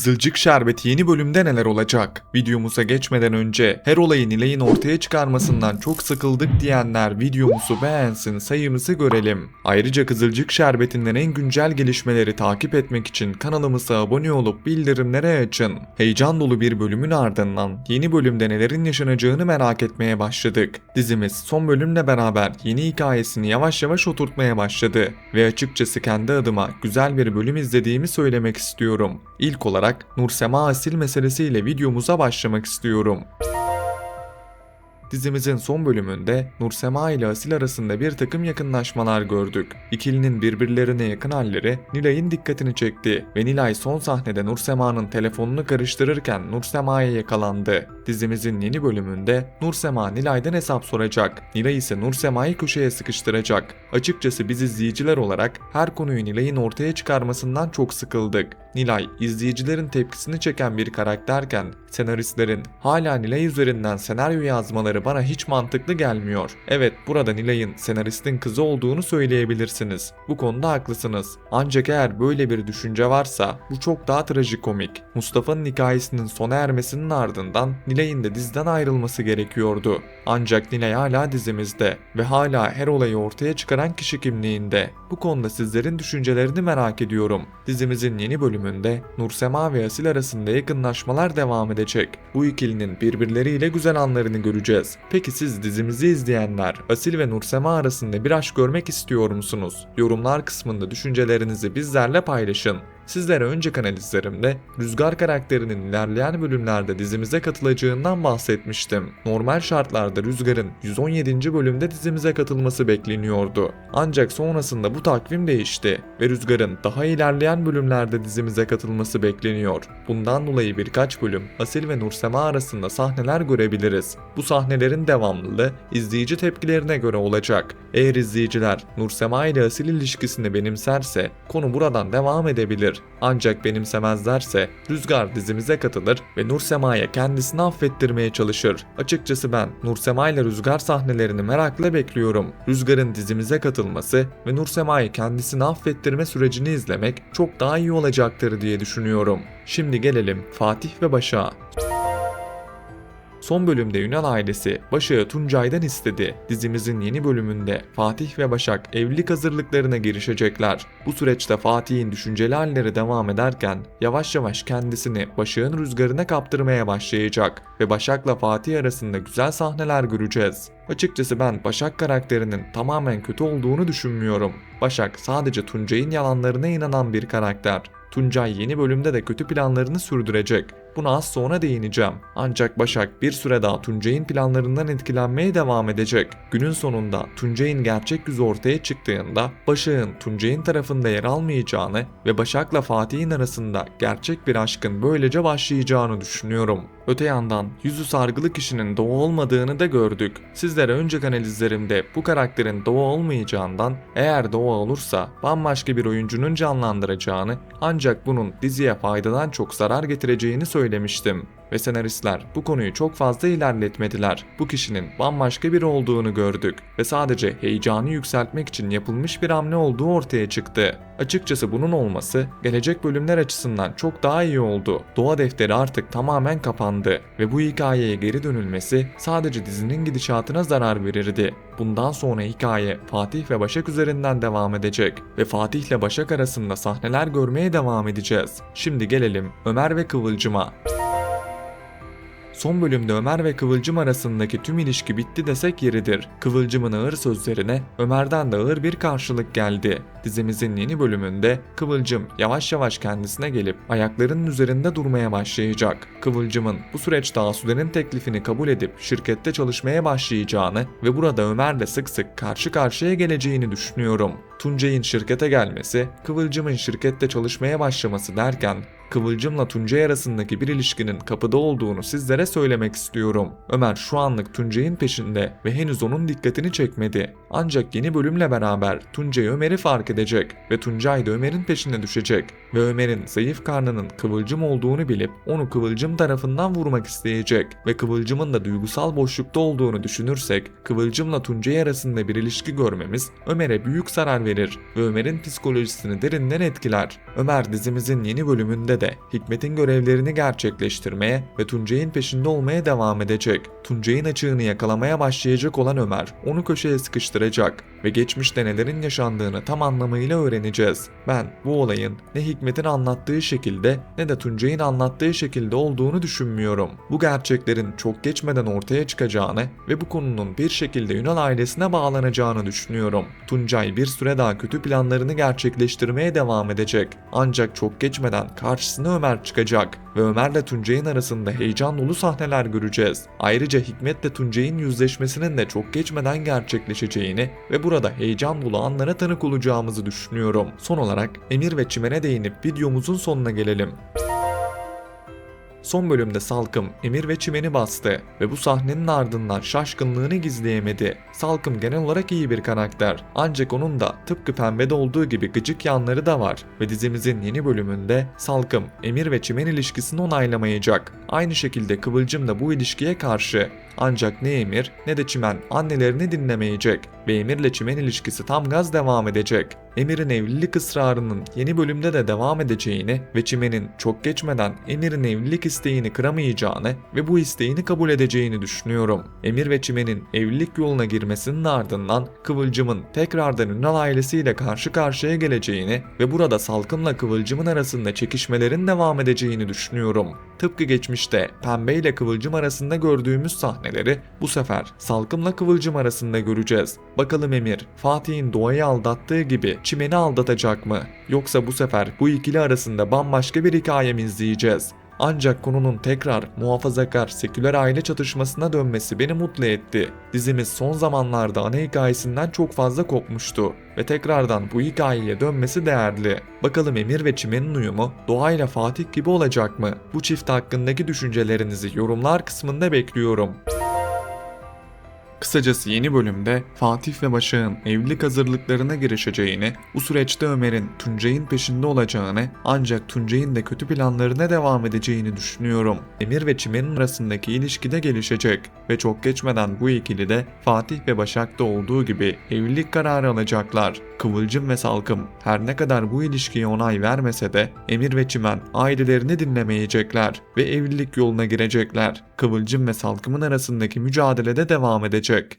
Kızılcık Şerbeti yeni bölümde neler olacak? Videomuza geçmeden önce her olayı Nilay'ın ortaya çıkarmasından çok sıkıldık diyenler videomuzu beğensin sayımızı görelim. Ayrıca Kızılcık Şerbeti'nden en güncel gelişmeleri takip etmek için kanalımıza abone olup bildirimleri açın. Heyecan dolu bir bölümün ardından yeni bölümde nelerin yaşanacağını merak etmeye başladık. Dizimiz son bölümle beraber yeni hikayesini yavaş yavaş oturtmaya başladı ve açıkçası kendi adıma güzel bir bölüm izlediğimi söylemek istiyorum. İlk olarak Nursema Asil meselesiyle videomuza başlamak istiyorum. Dizimizin son bölümünde Nursema ile Asil arasında bir takım yakınlaşmalar gördük. İkilinin birbirlerine yakın halleri Nilay'ın dikkatini çekti ve Nilay son sahnede Nursema'nın telefonunu karıştırırken Nursema'ya yakalandı. Dizimizin yeni bölümünde Nursema Nilay'dan hesap soracak. Nilay ise Nursema'yı köşeye sıkıştıracak. Açıkçası biz izleyiciler olarak her konuyu Nilay'ın ortaya çıkarmasından çok sıkıldık. Nilay, izleyicilerin tepkisini çeken bir karakterken senaristlerin hala Nilay üzerinden senaryo yazmaları bana hiç mantıklı gelmiyor. Evet, burada Nilay'ın senaristin kızı olduğunu söyleyebilirsiniz. Bu konuda haklısınız. Ancak eğer böyle bir düşünce varsa bu çok daha trajikomik. Mustafa'nın hikayesinin sona ermesinin ardından Nilay'ın da diziden ayrılması gerekiyordu. Ancak Nilay hala dizimizde ve hala her olayı ortaya çıkaran kişi kimliğinde. Bu konuda sizlerin düşüncelerini merak ediyorum. Dizimizin yeni bölümünde Nursema ve Asil arasında yakınlaşmalar devam edecek. Bu ikilinin birbirleriyle güzel anlarını göreceğiz. Peki siz dizimizi izleyenler Asil ve Nursema arasında bir aşk görmek istiyor musunuz? Yorumlar kısmında düşüncelerinizi bizlerle paylaşın. Sizlere önceki analizlerimde Rüzgar karakterinin ilerleyen bölümlerde dizimize katılacağından bahsetmiştim. Normal şartlarda Rüzgar'ın 117. bölümde dizimize katılması bekleniyordu. Ancak sonrasında bu takvim değişti ve Rüzgar'ın daha ilerleyen bölümlerde dizimize katılması bekleniyor. Bundan dolayı birkaç bölüm Asil ve Nursema arasında sahneler görebiliriz. Bu sahnelerin devamlılığı izleyici tepkilerine göre olacak. Eğer izleyiciler Nursema ile Asil ilişkisini benimserse konu buradan devam edebilir. Ancak benimsemezlerse Rüzgar dizimize katılır ve Nursema'ya kendisini affettirmeye çalışır. Açıkçası ben Nursema ile Rüzgar sahnelerini merakla bekliyorum. Rüzgar'ın dizimize katılması ve Nursema'yı kendisini affettirme sürecini izlemek çok daha iyi olacaktır diye düşünüyorum. Şimdi gelelim Fatih ve Başak'a. Son bölümde Yunan ailesi Başak'ı Tuncay'dan istedi. Dizimizin yeni bölümünde Fatih ve Başak evlilik hazırlıklarına girişecekler. Bu süreçte Fatih'in düşünceli halleri devam ederken yavaş yavaş kendisini Başak'ın rüzgarına kaptırmaya başlayacak ve Başak'la Fatih arasında güzel sahneler göreceğiz. Açıkçası ben Başak karakterinin tamamen kötü olduğunu düşünmüyorum. Başak sadece Tuncay'ın yalanlarına inanan bir karakter. Tuncay yeni bölümde de kötü planlarını sürdürecek. Buna az sonra değineceğim. Ancak Başak bir süre daha Tuncay'ın planlarından etkilenmeye devam edecek. Günün sonunda Tuncay'ın gerçek yüzü ortaya çıktığında Başak'ın Tuncay'ın tarafında yer almayacağını ve Başak'la Fatih'in arasında gerçek bir aşkın böylece başlayacağını düşünüyorum. Öte yandan yüzü sargılı kişinin Doğu olmadığını da gördük. Sizlere önceki analizlerimde bu karakterin Doğu olmayacağından eğer Doğu olursa bambaşka bir oyuncunun canlandıracağını ancak bunun diziye faydadan çok zarar getireceğini söylemiştim söylemiştim ve senaristler bu konuyu çok fazla ilerletmediler. Bu kişinin bambaşka biri olduğunu gördük ve sadece heyecanı yükseltmek için yapılmış bir hamle olduğu ortaya çıktı. Açıkçası bunun olması gelecek bölümler açısından çok daha iyi oldu. Doğa defteri artık tamamen kapandı ve bu hikayeye geri dönülmesi sadece dizinin gidişatına zarar verirdi. Bundan sonra hikaye Fatih ve Başak üzerinden devam edecek ve Fatih ile Başak arasında sahneler görmeye devam edeceğiz. Şimdi gelelim Ömer ve Kıvılcım'a. Son bölümde Ömer ve Kıvılcım arasındaki tüm ilişki bitti desek yeridir. Kıvılcım'ın ağır sözlerine Ömer'den de ağır bir karşılık geldi. Dizimizin yeni bölümünde Kıvılcım yavaş yavaş kendisine gelip ayaklarının üzerinde durmaya başlayacak. Kıvılcım'ın bu süreçte Asude'nin teklifini kabul edip şirkette çalışmaya başlayacağını ve burada Ömer'le sık sık karşı karşıya geleceğini düşünüyorum. Tuncay'ın şirkete gelmesi, Kıvılcım'ın şirkette çalışmaya başlaması derken Kıvılcım'la Tuncay arasındaki bir ilişkinin kapıda olduğunu sizlere söylemek istiyorum. Ömer şu anlık Tuncay'ın peşinde ve henüz onun dikkatini çekmedi. Ancak yeni bölümle beraber Tuncay Ömer'i fark edecek ve Tuncay da Ömer'in peşine düşecek ve Ömer'in zayıf karnının Kıvılcım olduğunu bilip onu Kıvılcım tarafından vurmak isteyecek ve Kıvılcım'ın da duygusal boşlukta olduğunu düşünürsek Kıvılcım'la Tuncay arasında bir ilişki görmemiz Ömer'e büyük zarar verir ve Ömer'in psikolojisini derinden etkiler. Ömer dizimizin yeni bölümünde de Hikmet'in görevlerini gerçekleştirmeye ve Tuncay'ın peşinde olmaya devam edecek. Tuncay'ın açığını yakalamaya başlayacak olan Ömer onu köşeye sıkıştıracak ve geçmişte nelerin yaşandığını tam anlamıyla öğreneceğiz. Ben bu olayın ne Hikmet'in anlattığı şekilde ne de Tuncay'ın anlattığı şekilde olduğunu düşünmüyorum. Bu gerçeklerin çok geçmeden ortaya çıkacağını ve bu konunun bir şekilde Ünal ailesine bağlanacağını düşünüyorum. Tuncay bir süre daha kötü planlarını gerçekleştirmeye devam edecek. Ancak çok geçmeden karşısına Ömer çıkacak ve Ömer'le Tuncay'ın arasında heyecan dolu sahneler göreceğiz. Ayrıca Hikmet'le Tuncay'ın yüzleşmesinin de çok geçmeden gerçekleşeceğini ve burada heyecan dolu anlara tanık olacağımızı düşünüyorum. Son olarak Emir ve Çimen'e değinip videomuzun sonuna gelelim. Son bölümde Salkım Emir ve Çimen'i bastı ve bu sahnenin ardından şaşkınlığını gizleyemedi. Salkım genel olarak iyi bir karakter ancak onun da tıpkı Pembe'de olduğu gibi gıcık yanları da var ve dizimizin yeni bölümünde Salkım Emir ve Çimen ilişkisini onaylamayacak. Aynı şekilde Kıvılcım da bu ilişkiye karşı. Ancak ne Emir ne de Çimen annelerini dinlemeyecek ve Emir'le Çimen ilişkisi tam gaz devam edecek. Emir'in evlilik ısrarının yeni bölümde de devam edeceğini ve Çimen'in çok geçmeden Emir'in evlilik isteğini kıramayacağını ve bu isteğini kabul edeceğini düşünüyorum. Emir ve Çimen'in evlilik yoluna girmesinin ardından Kıvılcım'ın tekrardan Ünal ailesiyle karşı karşıya geleceğini ve burada Salkım'la Kıvılcım'ın arasında çekişmelerin devam edeceğini düşünüyorum. Tıpkı geçmişte Pembe ile Kıvılcım arasında gördüğümüz sahneleri bu sefer Salkım'la Kıvılcım arasında göreceğiz. Bakalım Emir, Fatih'in Doğa'yı aldattığı gibi Çimen'i aldatacak mı? Yoksa bu sefer bu ikili arasında bambaşka bir hikaye mi izleyeceğiz? Ancak konunun tekrar muhafazakar seküler aile çatışmasına dönmesi beni mutlu etti. Dizimiz son zamanlarda ana hikayesinden çok fazla kopmuştu ve tekrardan bu hikayeye dönmesi değerli. Bakalım Emir ve Çimen'in uyumu Doğa ile Fatih gibi olacak mı? Bu çift hakkındaki düşüncelerinizi yorumlar kısmında bekliyorum. Kısacası yeni bölümde Fatih ve Başak'ın evlilik hazırlıklarına girişeceğini, bu süreçte Ömer'in Tuncay'ın peşinde olacağını ancak Tuncay'ın da kötü planlarına devam edeceğini düşünüyorum. Emir ve Çimen'in arasındaki ilişki de gelişecek ve çok geçmeden bu ikili de Fatih ve Başak'ta olduğu gibi evlilik kararı alacaklar. Kıvılcım ve Salkım her ne kadar bu ilişkiye onay vermese de Emir ve Çimen ailelerini dinlemeyecekler ve evlilik yoluna girecekler. Kıvılcım ve Salkım'ın arasındaki mücadelede devam edecek. check.